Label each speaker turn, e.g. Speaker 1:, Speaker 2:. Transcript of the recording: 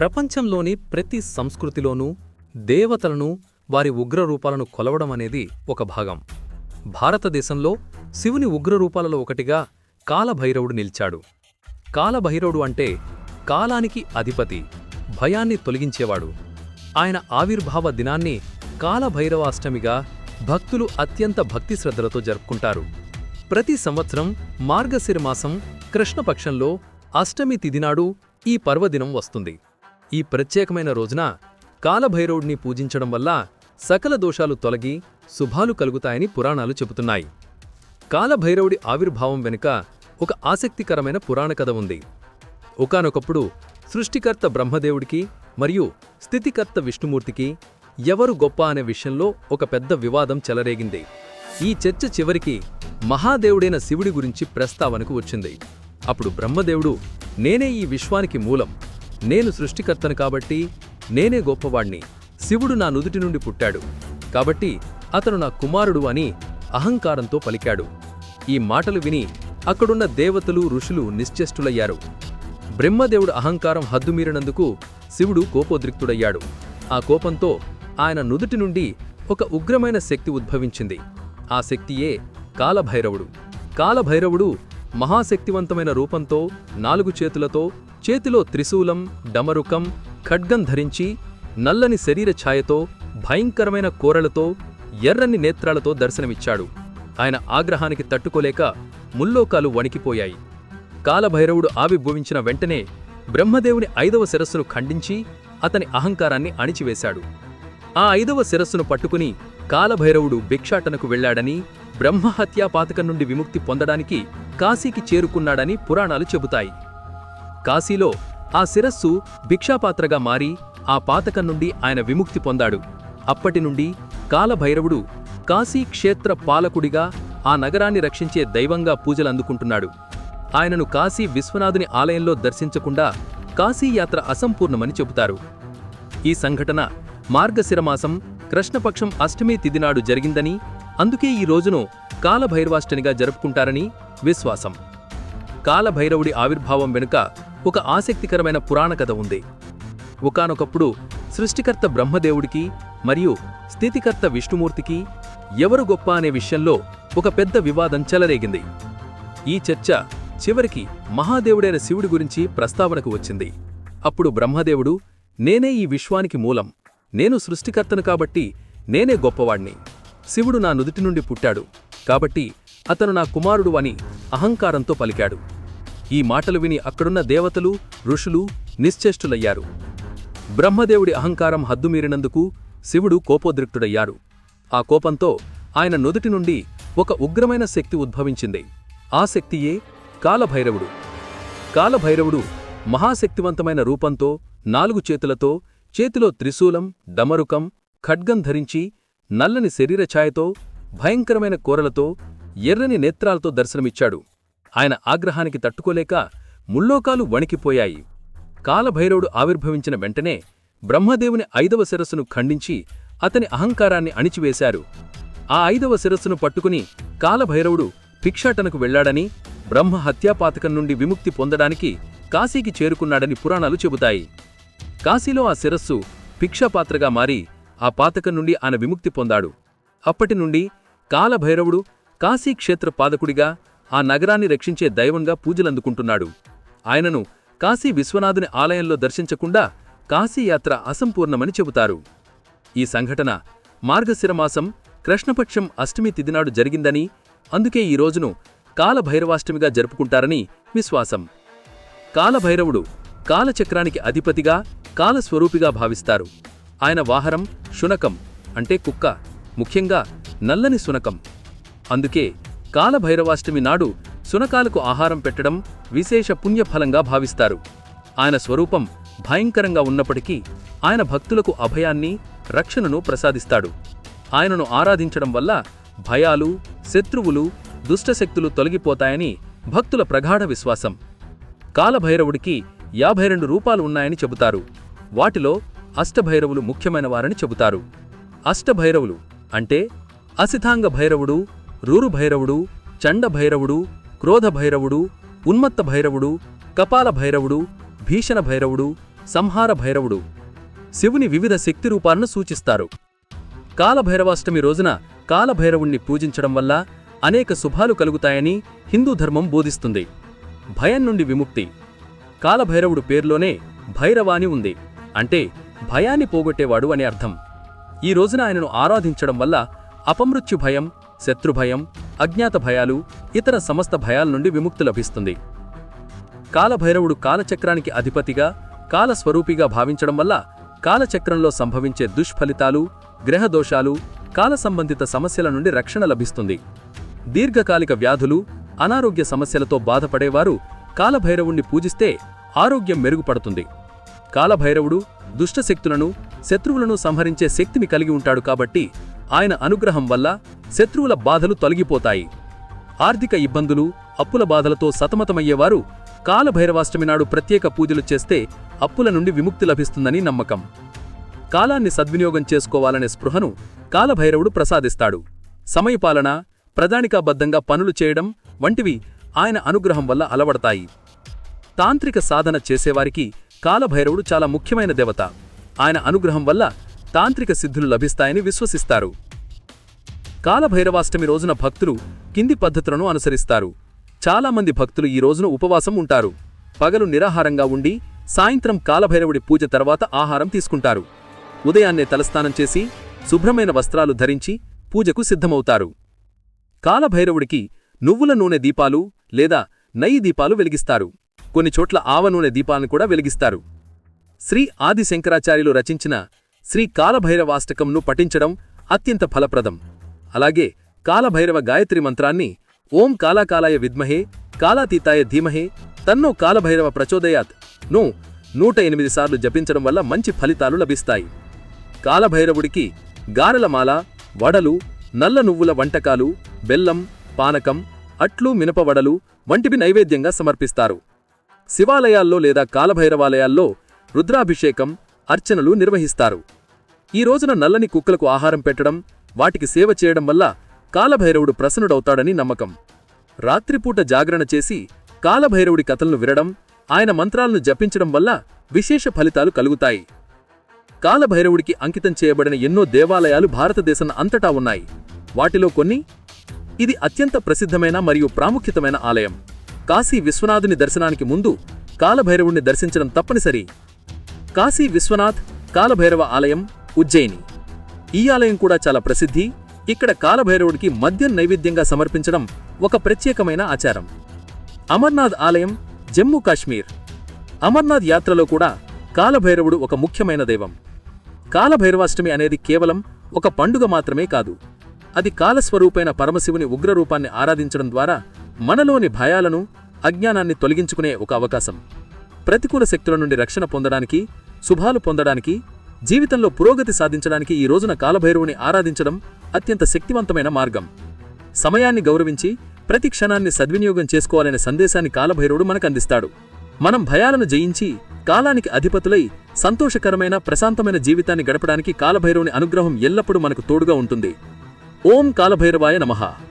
Speaker 1: ప్రపంచంలోని ప్రతి సంస్కృతిలోనూ దేవతలను వారి ఉగ్రరూపాలను కొలవడం అనేది ఒక భాగం. భారతదేశంలో శివుని ఉగ్రరూపాలలో ఒకటిగా కాలభైరవుడు నిలిచాడు. కాలభైరవుడు అంటే కాలానికి అధిపతి భయాన్ని తొలగించేవాడు. ఆయన ఆవిర్భావ దినాన్ని కాలభైరవాష్టమిగా భక్తులు అత్యంత భక్తి శ్రద్ధలతో జరుపుకుంటారు. ప్రతి సంవత్సరం మార్గశిరమాసం కృష్ణపక్షంలో అష్టమి తిథినాడు ఈ పర్వదినం వస్తుంది. ఈ ప్రత్యేకమైన రోజున కాలభైరవుడిని పూజించడం వల్ల సకల దోషాలు తొలగి శుభాలు కలుగుతాయని పురాణాలు చెబుతున్నాయి. కాలభైరవుడి ఆవిర్భావం వెనుక ఒక ఆసక్తికరమైన పురాణ కథ ఉంది. ఒకానొకప్పుడు సృష్టికర్త బ్రహ్మదేవుడికి మరియు స్థితికర్త విష్ణుమూర్తికి ఎవరు గొప్ప అనే విషయంలో ఒక పెద్ద వివాదం చెలరేగింది. ఈ చర్చ చివరికి మహాదేవుడైన శివుడి గురించి ప్రస్తావనకు వచ్చింది. అప్పుడు బ్రహ్మదేవుడు నేనే ఈ విశ్వానికి మూలం. నేను సృష్టికర్తను కాబట్టి నేనే గొప్పవాణ్ణి. శివుడు నా నుదుటి నుండి పుట్టాడు. కాబట్టి అతను నా కుమారుడు అని అహంకారంతో పలికాడు. ఈ మాటలు విని అక్కడున్న దేవతలు ఋషులు నిశ్చేష్టులయ్యారు. బ్రహ్మదేవుడు అహంకారం హద్దుమీరినందుకు శివుడు కోపోద్రిక్తుడయ్యాడు. ఆ కోపంతో ఆయన నుదుటి నుండి ఒక ఉగ్రమైన శక్తి ఉద్భవించింది. ఆ శక్తియే కాలభైరవుడు. కాలభైరవుడు మహాశక్తివంతమైన రూపంతో నాలుగు చేతులతో చేతిలో త్రిశూలం డమరుకం ఖడ్గం ధరించి నల్లని శరీర ఛాయతో భయంకరమైన కోరలతో ఎర్రని నేత్రాలతో దర్శనమిచ్చాడు. ఆయన ఆగ్రహానికి తట్టుకోలేక ముల్లోకాలు వణికిపోయాయి. కాలభైరవుడు ఆవిర్భవించిన వెంటనే బ్రహ్మదేవుని ఐదవ శిరస్సును ఖండించి అతని అహంకారాన్ని అణిచివేశాడు. ఆ ఐదవ శిరస్సును పట్టుకుని కాలభైరవుడు భిక్షాటనకు వెళ్ళాడని బ్రహ్మహత్యాపాతకం నుండి విముక్తి పొందడానికి కాశీకి చేరుకున్నాడని పురాణాలు చెబుతాయి. కాశీలో ఆ శిరస్సు భిక్షాపాత్రగా మారి ఆ పాతకం నుండి ఆయన విముక్తి పొందాడు. అప్పటి నుండి కాలభైరవుడు కాశీ క్షేత్ర పాలకుడిగా ఆ నగరాన్ని రక్షించే దైవంగా పూజలందుకుంటున్నాడు ఆయనను కాశీ విశ్వనాథుని ఆలయంలో దర్శించకుండా కాశీయాత్ర అసంపూర్ణమని చెబుతారు. ఈ సంఘటన మార్గశిరమాసం కృష్ణపక్షం అష్టమి తిదినాడు జరిగిందని అందుకే ఈ రోజును కాలభైరవాష్టనిగా జరుపుకుంటారని విశ్వాసం. కాలభైరవుడి ఆవిర్భావం వెనుక ఒక ఆసక్తికరమైన పురాణ కథ ఉంది. ఒకానొకప్పుడు సృష్టికర్త బ్రహ్మదేవుడికి మరియు స్థితికర్త విష్ణుమూర్తికి ఎవరు గొప్ప అనే విషయంలో ఒక పెద్ద వివాదం చెలరేగింది. ఈ చర్చ చివరికి మహాదేవుడైన శివుడి గురించి ప్రస్తావనకు వచ్చింది. అప్పుడు బ్రహ్మదేవుడు నేనే ఈ విశ్వానికి మూలం. నేను సృష్టికర్తను కాబట్టి నేనే గొప్పవాణ్ణి. శివుడు నా నుదుటి నుండి పుట్టాడు. కాబట్టి అతను నా కుమారుడు అని అహంకారంతో పలికాడు. ఈ మాటలు విని అక్కడున్న దేవతలు ఋషులు నిశ్చేష్టులయ్యారు. బ్రహ్మదేవుడి అహంకారం హద్దుమీరినందుకు శివుడు కోపోద్రిక్తుడయ్యాడు ఆ కోపంతో ఆయన నుదుటి నుండి ఒక ఉగ్రమైన శక్తి ఉద్భవించింది. ఆ శక్తియే కాలభైరవుడు. కాలభైరవుడు మహాశక్తివంతమైన రూపంతో నాలుగు చేతులతో చేతిలో త్రిశూలం డమరుకం ఖడ్గం ధరించి నల్లని శరీరఛాయతో భయంకరమైన కోరలతో ఎర్రని నేత్రాలతో దర్శనమిచ్చాడు. ఆయన ఆగ్రహానికి తట్టుకోలేక ముల్లోకాలు వణికిపోయాయి. కాలభైరవుడు ఆవిర్భవించిన వెంటనే బ్రహ్మదేవుని ఐదవ శిరస్సును ఖండించి అతని అహంకారాన్ని అణిచివేశారు. ఆ ఐదవ శిరస్సును పట్టుకుని కాలభైరవుడు భిక్షాటనకు వెళ్ళాడని బ్రహ్మ హత్యాపాతకం నుండి విముక్తి పొందడానికి కాశీకి చేరుకున్నాడని పురాణాలు చెబుతాయి. కాశీలో ఆ శిరస్సు భిక్షాపాత్రగా మారి ఆ పాతకం నుండి ఆయన విముక్తి పొందాడు. అప్పటి నుండి కాలభైరవుడు కాశీక్షేత్ర పాదకుడిగా ఆ నగరాన్ని రక్షించే దైవంగా పూజలందుకుంటున్నాడు. ఆయనను కాశీ విశ్వనాథుని ఆలయంలో దర్శించకుండా కాశీయాత్ర అసంపూర్ణమని చెబుతారు. ఈ సంఘటన మార్గశిరమాసం కృష్ణపక్షం అష్టమి తిదినాడు జరిగిందని అందుకే ఈ రోజును కాలభైరవాష్టమిగా జరుపుకుంటారని విశ్వాసం. కాలభైరవుడు కాలచక్రానికి అధిపతిగా కాలస్వరూపిగా భావిస్తారు. ఆయన వాహనం శునకం అంటే కుక్క ముఖ్యంగా నల్లని శునకం. అందుకే కాలభైరవాష్టమి నాడు శునకాలకు ఆహారం పెట్టడం విశేష పుణ్యఫలంగా భావిస్తారు. ఆయన స్వరూపం భయంకరంగా ఉన్నప్పటికీ ఆయన భక్తులకు అభయాన్ని రక్షణను ప్రసాదిస్తాడు. ఆయనను ఆరాధించడం వల్ల భయాలు శత్రువులు దుష్టశక్తులు తొలగిపోతాయని భక్తుల ప్రగాఢ విశ్వాసం. కాలభైరవుడికి యాభై రెండు రూపాలు ఉన్నాయని చెబుతారు. వాటిలో అష్టభైరవులు ముఖ్యమైనవారని చెబుతారు. అష్టభైరవులు అంటే అసిథాంగ భైరవుడు రూరుభైరవుడు చండభైరవుడు క్రోధభైరవుడు ఉన్మత్త భైరవుడు కపాల భైరవుడు భీషణ భైరవుడు
Speaker 2: సంహార భైరవుడు శివుని వివిధ శక్తి రూపాలను సూచిస్తారు. కాలభైరవాష్టమి రోజున కాలభైరవుణ్ణి పూజించడం వల్ల అనేక శుభాలు కలుగుతాయని హిందూ ధర్మం బోధిస్తుంది. భయం నుండి విముక్తి. కాలభైరవుడు పేర్లోనే భైరవాని ఉంది. అంటే భయాన్ని పోగొట్టేవాడు అని అర్థం. ఈ రోజున ఆయనను ఆరాధించడం వల్ల అపమృత్యు భయం శత్రుభయం అజ్ఞాత భయాలు ఇతర సమస్త భయాల నుండి విముక్తి లభిస్తుంది. కాలభైరవుడు కాలచక్రానికి అధిపతిగా కాలస్వరూపిగా భావించడం వల్ల కాలచక్రంలో సంభవించే దుష్ఫలితాలు గ్రహదోషాలు కాల సంబంధిత సమస్యల నుండి రక్షణ లభిస్తుంది. దీర్ఘకాలిక వ్యాధులు అనారోగ్య సమస్యలతో బాధపడేవారు కాలభైరవుణ్ణి పూజిస్తే ఆరోగ్యం మెరుగుపడుతుంది. కాలభైరవుడు దుష్టశక్తులను శత్రువులను సంహరించే శక్తిని కలిగి ఉంటాడు కాబట్టి ఆయన అనుగ్రహం వల్ల శత్రువుల బాధలు తొలగిపోతాయి. ఆర్థిక ఇబ్బందులు అప్పుల బాధలతో సతమతమయ్యేవారు కాలభైరవాష్టమి నాడు ప్రత్యేక పూజలు చేస్తే అప్పుల నుండి విముక్తి లభిస్తుందని నమ్మకం. కాలాన్ని సద్వినియోగం చేసుకోవాలనే స్పృహను కాలభైరవుడు ప్రసాదిస్తాడు. సమయపాలన ప్రధానికాబద్ధంగా పనులు చేయడం వంటివి ఆయన అనుగ్రహం వల్ల అలవడతాయి. తాంత్రిక సాధన చేసేవారికి కాలభైరవుడు చాలా ముఖ్యమైన దేవత. ఆయన అనుగ్రహం వల్ల తాంత్రిక సిద్ధులు లభిస్తాయని విశ్వసిస్తారు. కాలభైరవాష్టమి రోజున భక్తులు కింది పద్ధతులను అనుసరిస్తారు. చాలామంది భక్తులు ఈ రోజున ఉపవాసం ఉంటారు. పగలు నిరాహారంగా ఉండి సాయంత్రం కాలభైరవుడి పూజ తర్వాత ఆహారం తీసుకుంటారు. ఉదయాన్నే తలస్నానం చేసి శుభ్రమైన వస్త్రాలు ధరించి పూజకు సిద్ధమవుతారు. కాలభైరవుడికి నువ్వుల నూనె దీపాలు లేదా నయ్యి దీపాలు వెలిగిస్తారు. కొన్ని చోట్ల ఆవ నూనె దీపాలను కూడా వెలిగిస్తారు. శ్రీ ఆది శంకరాచార్యులు రచించిన శ్రీ కాలభైరవాష్టకంను పఠించడం అత్యంత ఫలప్రదం. అలాగే కాలభైరవ గాయత్రి మంత్రాన్ని ఓం కాలాకాలాయ విద్మహే కాలాతీతాయ ధీమహే తన్నో కాలభైరవ ప్రచోదయాత్ను నూట ఎనిమిది సార్లు జపించడం వల్ల మంచి ఫలితాలు లభిస్తాయి. కాలభైరవుడికి గారెలమాల వడలు నల్ల నువ్వుల వంటకాలు బెల్లం పానకం అట్లు మినపవడలు వంటివి నైవేద్యంగా సమర్పిస్తారు. శివాలయాల్లో లేదా కాలభైరవాలయాల్లో రుద్రాభిషేకం అర్చనలు నిర్వహిస్తారు. ఈ రోజున నల్లని కుక్కలకు ఆహారం పెట్టడం వాటికి సేవ చేయడం వల్ల కాలభైరవుడు ప్రసన్నుడవుతాడని నమ్మకం. రాత్రిపూట జాగరణ చేసి కాలభైరవుడి కథలను వినడం ఆయన మంత్రాలను జపించడం వల్ల విశేష ఫలితాలు కలుగుతాయి. కాలభైరవుడికి అంకితం చేయబడిన ఎన్నో దేవాలయాలు భారతదేశం అంతటా ఉన్నాయి. వాటిలో కొన్ని ఇది అత్యంత ప్రసిద్ధమైన మరియు ప్రాముఖ్యతమైన ఆలయం. కాశీ విశ్వనాథుని దర్శనానికి ముందు కాలభైరవుణ్ణి దర్శించడం తప్పనిసరి. కాశీ విశ్వనాథ్ కాలభైరవ ఆలయం ఉజ్జయిని. ఈ ఆలయం కూడా చాలా ప్రసిద్ధి. ఇక్కడ కాలభైరవుడికి మద్యం నైవేద్యంగా సమర్పించడం ఒక ప్రత్యేకమైన ఆచారం. అమర్నాథ్ ఆలయం జమ్మూ కాశ్మీర్. అమర్నాథ్ యాత్రలో కూడా కాలభైరవుడు ఒక ముఖ్యమైన దైవం. కాలభైరవాష్టమి అనేది కేవలం ఒక పండుగ మాత్రమే కాదు. అది కాలస్వరూపైన పరమశివుని ఉగ్రరూపాన్ని ఆరాధించడం ద్వారా మనలోని భయాలను అజ్ఞానాన్ని తొలగించుకునే ఒక అవకాశం. ప్రతికూల శక్తుల నుండి రక్షణ పొందడానికి శుభాలు పొందడానికి జీవితంలో పురోగతి సాధించడానికి ఈ రోజున కాలభైరవుని ఆరాధించడం అత్యంత శక్తివంతమైన మార్గం. సమయాన్ని గౌరవించి ప్రతి క్షణాన్ని సద్వినియోగం చేసుకోవాలనే సందేశాన్ని కాలభైరవుడు మనకందిస్తాడు. మనం భయాలను జయించి కాలానికి అధిపతులై సంతోషకరమైన ప్రశాంతమైన జీవితాన్ని గడపడానికి కాలభైరవుని అనుగ్రహం ఎల్లప్పుడూ మనకు తోడుగా ఉంటుంది. ఓం కాలభైరవాయ నమః.